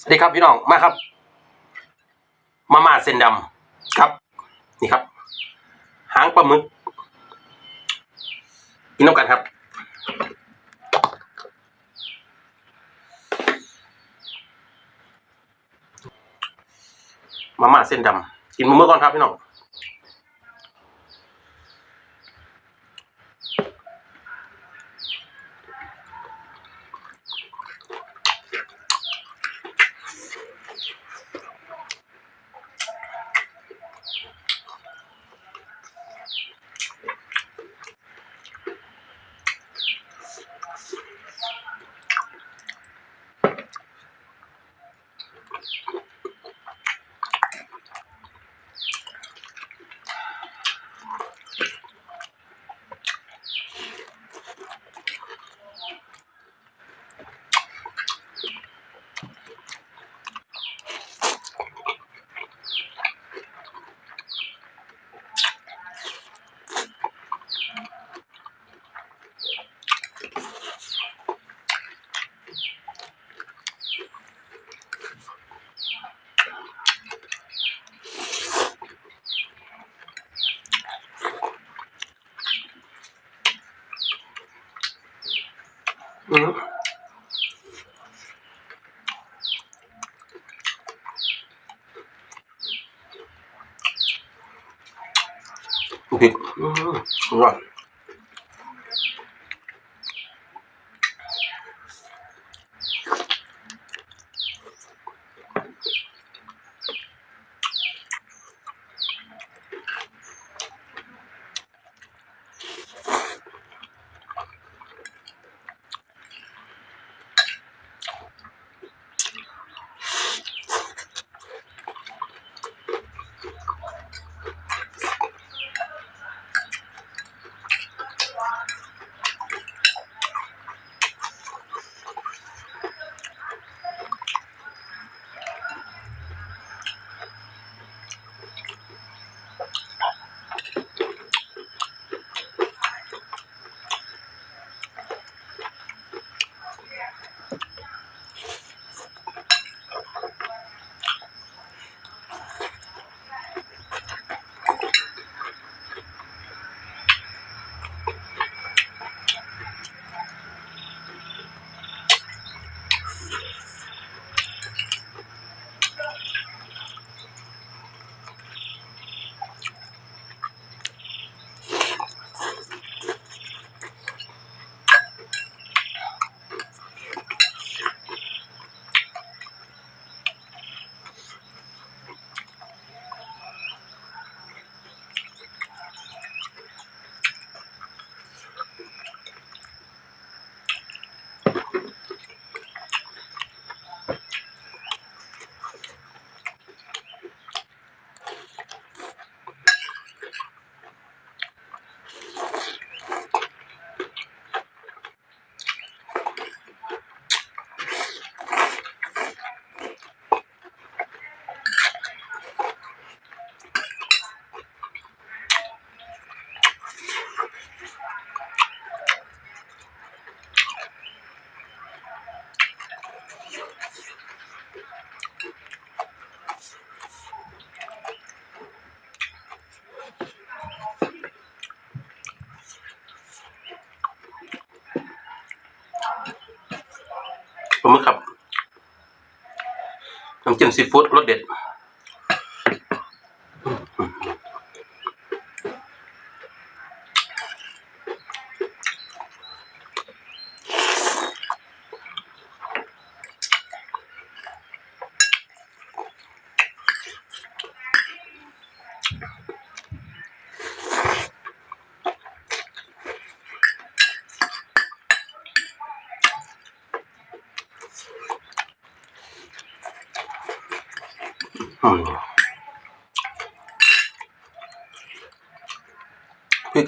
สวัสดีครับพี่น้องมาครับ มาม่าเส้นดำครับ นี่ครับ หางปลาหมึกกินน้ำกันครับ มาม่าเส้นดำกินมะม่วงก่อนครับพี่น้อง อืมพริก ผมมึกครับน้ำจิ้มซีฟู้ดรสเด็ด อืมพริ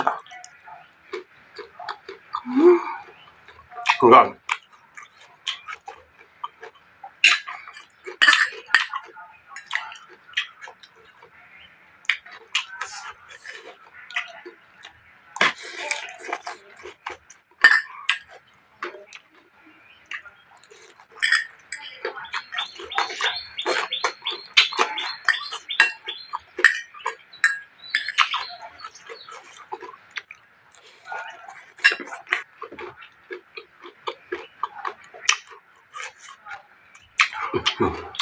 ก